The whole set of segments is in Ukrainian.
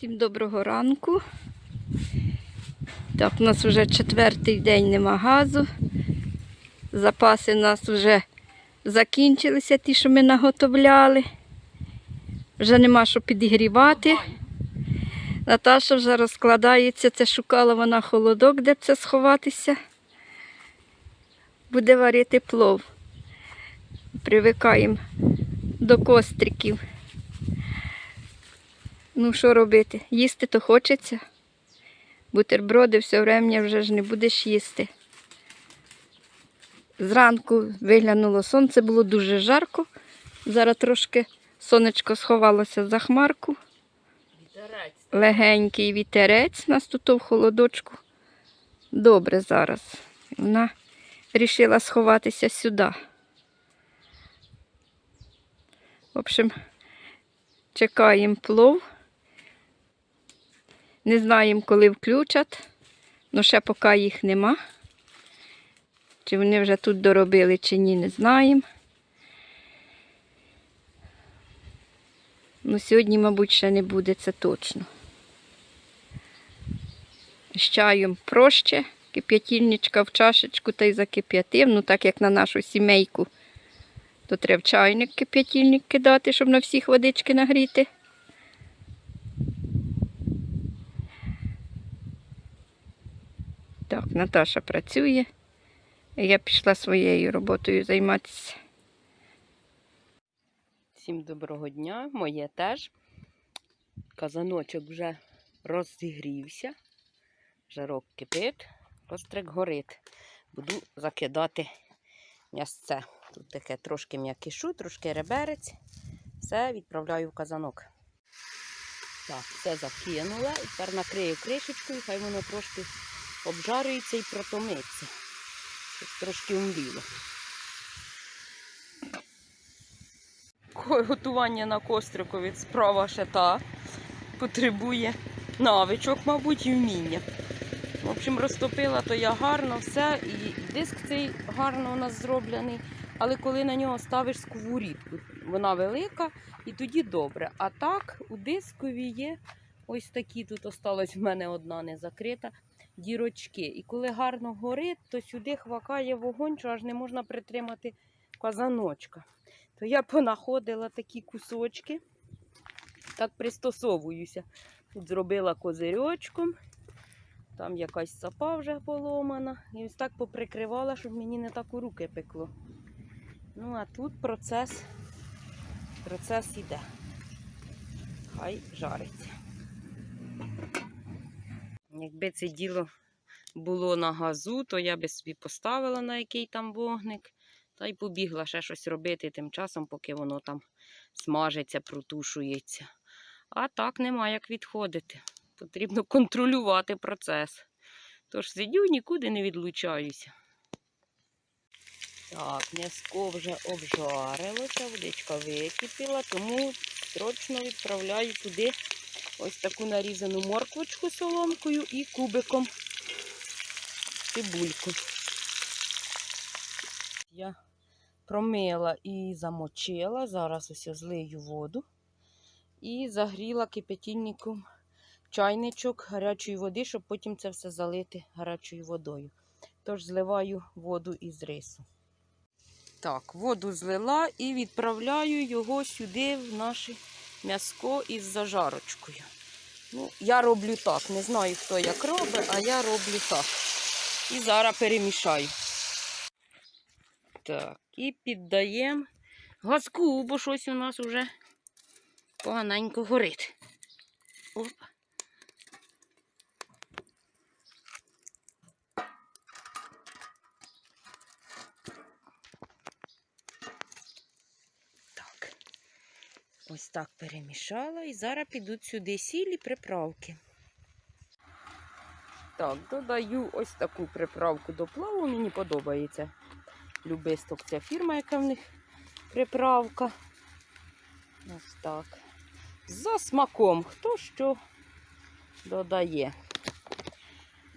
Всім доброго ранку. Так, у нас вже четвертий день нема газу. Запаси у нас вже закінчилися, ті, що ми наготовляли. Вже нема що підігрівати. Наташа вже розкладається, це шукала вона холодок, де б це сховатися. Буде варити плов. Привикаємо до костриків. Ну, що робити? Їсти то хочеться. Бутерброди все врем'я вже ж не будеш їсти. Зранку виглянуло сонце, було дуже жарко. Зараз трошки сонечко сховалося за хмарку. Легенький вітерець нас тут в холодочку. Добре зараз. Вона вирішила сховатися сюди. В общем, чекаємо плов. Не знаємо, коли включать, але ще поки їх нема. Чи вони вже тут доробили, чи ні, не знаємо. Ну, сьогодні, мабуть, ще не буде, це точно. З чаєм проще, кип'ятільничка в чашечку та й закип'ятив. Ну, так як на нашу сімейку, то треба в чайник кип'ятильник кидати, щоб на всіх водички нагріти. Так, Наташа працює. Я пішла своєю роботою займатися. Всім доброго дня, моє теж. Казаночок вже розігрівся, жарок кипить, кострик горить. Буду закидати м'ясце. Тут таке трошки м'якішу, трошки реберець. Все відправляю в казанок. Так, все закинула. І тепер накрию кришечкою, хай воно трошки обжарюється і протомиться. Щоб трошки умліло. Готування на кострикові справа ще та. Потребує навичок, мабуть, і вміння. В общем, розтопила то я гарно все, і диск цей гарно у нас зроблений. Але коли на нього ставиш сковорідку, вона велика і тоді добре. А так у дискові є ось такі, тут осталась в мене одна не закрита, дірочки. І коли гарно горить, то сюди хвакає вогонь, що аж не можна притримати казаночка. То я понаходила такі кусочки, так пристосовуюся. Тут зробила козирьочком, там якась сапа вже поломана. І ось так поприкривала, щоб мені не так у руки пекло. Ну, а тут процес, процес іде. Хай жариться. Якби це діло було на газу, то я би собі поставила на який там вогник. Та й побігла ще щось робити тим часом, поки воно там смажиться, протушується. А так нема як відходити. Потрібно контролювати процес. Тож сидю, нікуди не відлучаюся. Так, м'яско вже обжарилося, водичка википіла, тому срочно відправляю туди ось таку нарізану морквочку соломкою і кубиком цибульку. Я промила і замочила. Зараз ось злию воду. І загріла кипятильником чайничок гарячої води, щоб потім це все залити гарячою водою. Тож зливаю воду із рису. Так, воду злила і відправляю його сюди, в наше м'яско із зажарочкою. Ну, я роблю так. Не знаю, хто як робить, а я роблю так. І зараз перемішаю. Так, і піддаємо газку, бо щось у нас вже поганенько горить. Оп. Так перемішала і зараз підуть сюди сілі приправки. Так, додаю ось таку приправку до плаву, мені подобається. Любисток ця фірма, яка в них приправка. Ось так. За смаком, хто що додає.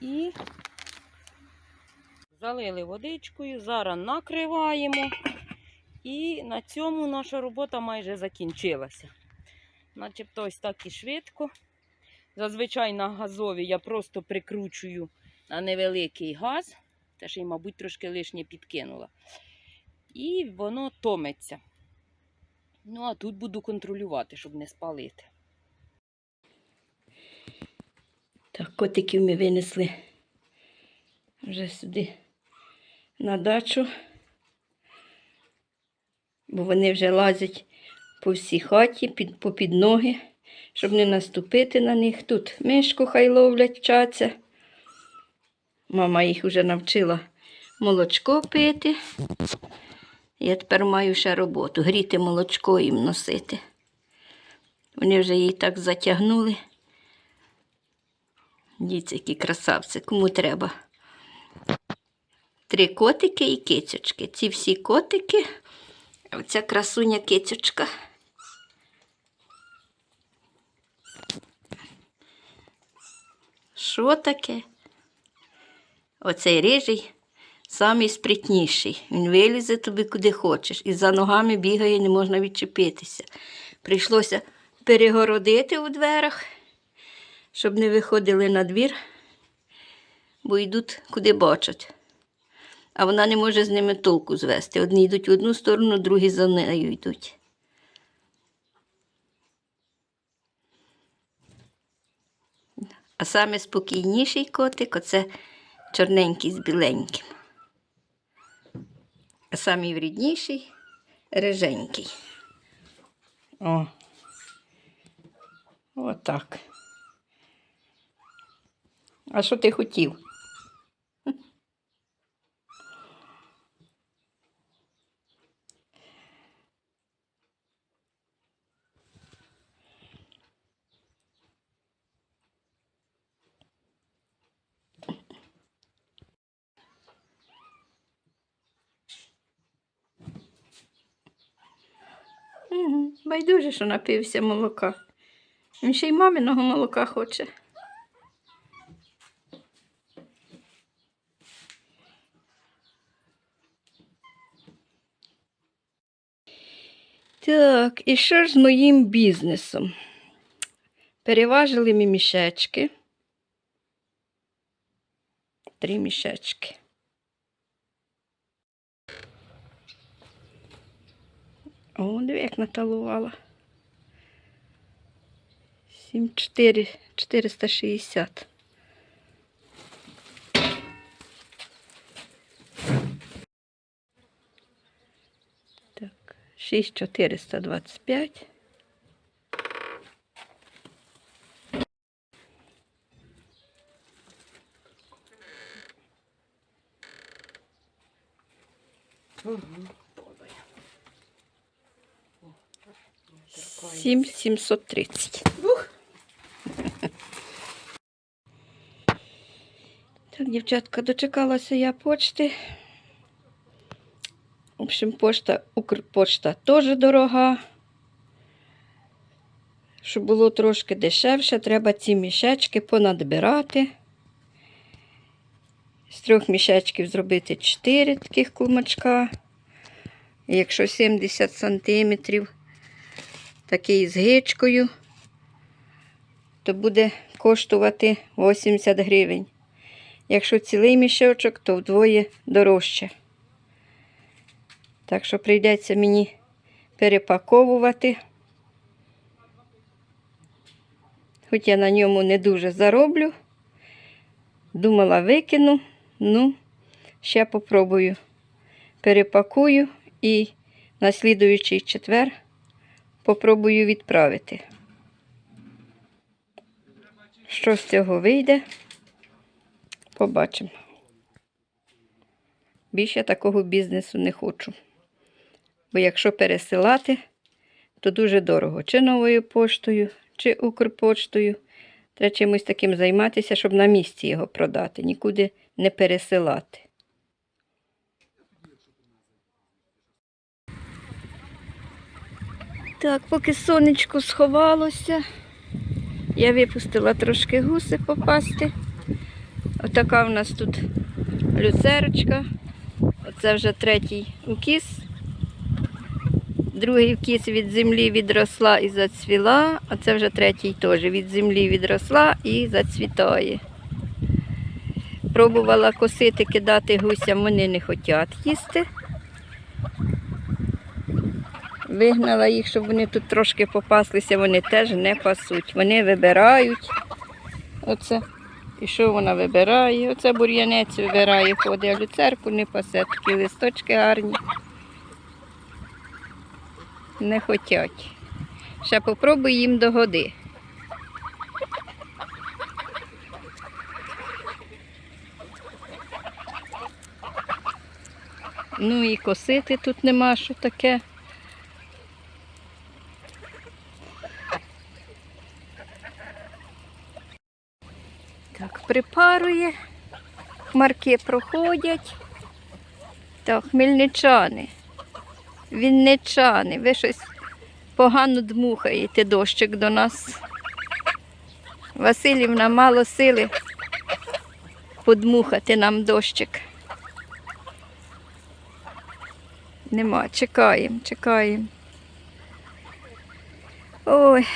І залили водичкою, зараз накриваємо. І на цьому наша робота майже закінчилася. Начебто ось так і швидко. Зазвичай на газові я просто прикручую на невеликий газ, те, що й, мабуть, трошки лишнє підкинула. І воно томиться. Ну, а тут буду контролювати, щоб не спалити. Так, котиків ми винесли вже сюди на дачу, бо вони вже лазять по всій хаті, під, по під ноги, щоб не наступити на них. Тут мишку хай ловлять, вчаться. Мама їх вже навчила молочко пити. Я тепер маю ще роботу, гріти молочко їм носити. Вони вже її так затягнули. Діться, які красавці, кому треба. Три котики і кицючки. Ці всі котики, оця красуня кицючка. Що таке? Оцей рижий самий спритніший. Він вилізе тобі куди хочеш. І за ногами бігає, не можна відчепитися. Прийшлося перегородити у дверах щоб не виходили на двір, бо йдуть куди бачать. А вона не може з ними толку звести. Одні йдуть в одну сторону, другі за нею йдуть. А саме спокійніший котик оце чорненький з біленьким. А самий врідніший риженький. О. Отак. А що ти хотів? Байдуже, що напився молока. Він ще й маминого молока хоче. Так, і що ж з моїм бізнесом? Переважили ми мішечки. Три мішечки. О, диви, як наталувала. 74, 460. Так, 6425. Угу. 7730. Так, дівчатка, дочекалася я почти. В общем, пошта, Укрпошта теж дорога. Щоб було трошки дешевше, треба ці мішечки понадбирати. З трьох мішечків зробити 4 таких кумачка, Якщо 70 сантиметрів, такий з гичкою, то буде коштувати 80 гривень. Якщо цілий мішечок, то вдвоє дорожче. Так що прийдеться мені перепаковувати. Хоч я на ньому не дуже зароблю. Думала, викину. Ну, ще попробую. Перепакую і на слідуючий четвер попробую відправити. Що з цього вийде, побачимо. Більше такого бізнесу не хочу. Бо якщо пересилати, то дуже дорого. Чи новою поштою, чи Укрпоштою. Треба чимось таким займатися, щоб на місці його продати, нікуди не пересилати. Так, поки сонечко сховалося, я випустила трошки гуси попасти. Отака в нас тут люцерочка. Оце вже третій укіс. Другий вкіс від землі відросла і зацвіла, а це вже третій теж від землі відросла і зацвітає. Пробувала косити, кидати гусям, вони не хочуть їсти. Вигнала їх, щоб вони тут трошки попаслися, вони теж не пасуть. Вони вибирають. Оце. І що вона вибирає? Оце бур'янець вибирає, ходить, а люцерку не пасе, такі листочки гарні. Не хочуть. Ще попробуй їм догоди. Ну і косити тут нема що таке. Так, припарує, хмарки проходять. Так, хмельничани, вінничани, ви щось погано дмухаєте дощик до нас. Васильівна, мало сили подмухати нам дощик. Нема, чекаємо, чекаємо. Ой.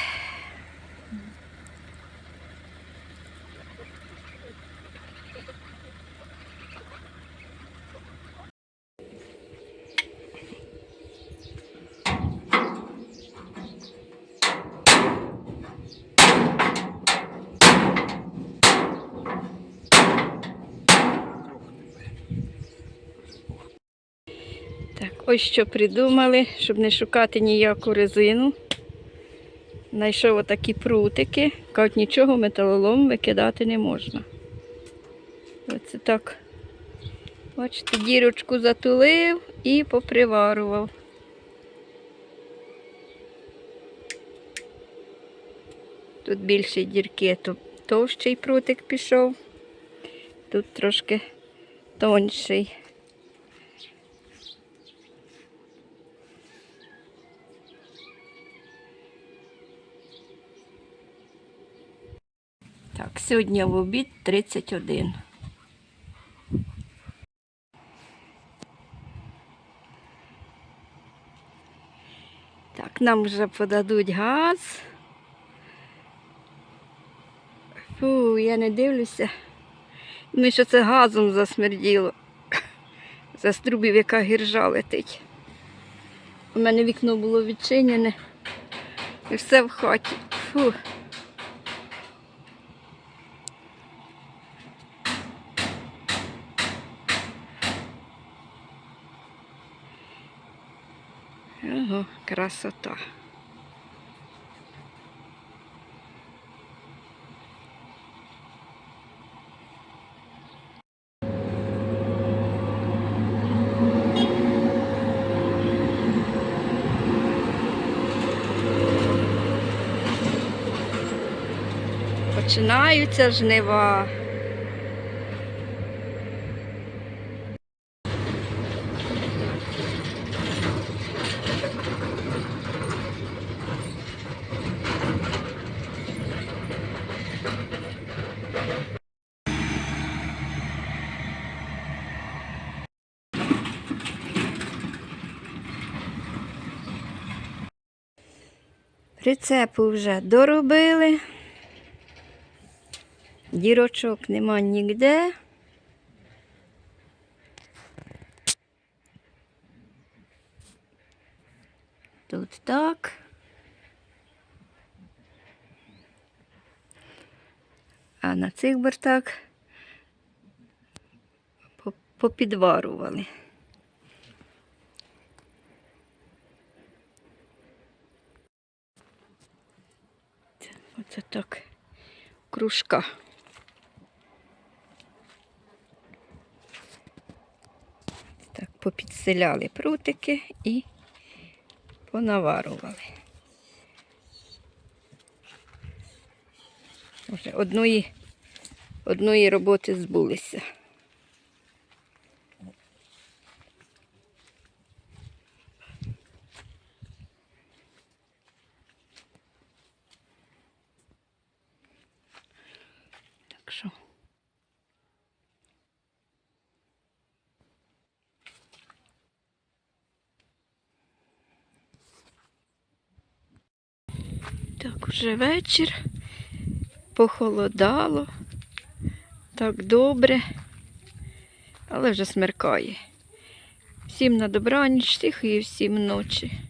Так, ось що придумали, щоб не шукати ніяку резину. Знайшов отакі прутики. Кажуть, нічого металолом викидати не можна. Оце так. Бачите, дірочку затулив і поприварував. Тут більше дірки, то товщий прутик пішов. Тут трошки тонший. Так, сьогодні в обід 31. Так, нам вже подадуть газ. Фу, я не дивлюся. Ну, що це газом засмерділо. Заструбів, яка гіржа летить. У мене вікно було відчинене. І все в хаті. Фу. Ого, красота. Починаються жнива. Прицепу вже доробили. Дірочок нема ніде. Тут так. А на цих бортах по- попідварували. Оце так кружка. Так, попідселяли прутики і понаварували. Вже одної, одної роботи збулися. так. Так, вже вечір, похолодало, так добре, але вже смеркає. Всім на добраніч, всіх і всім ночі.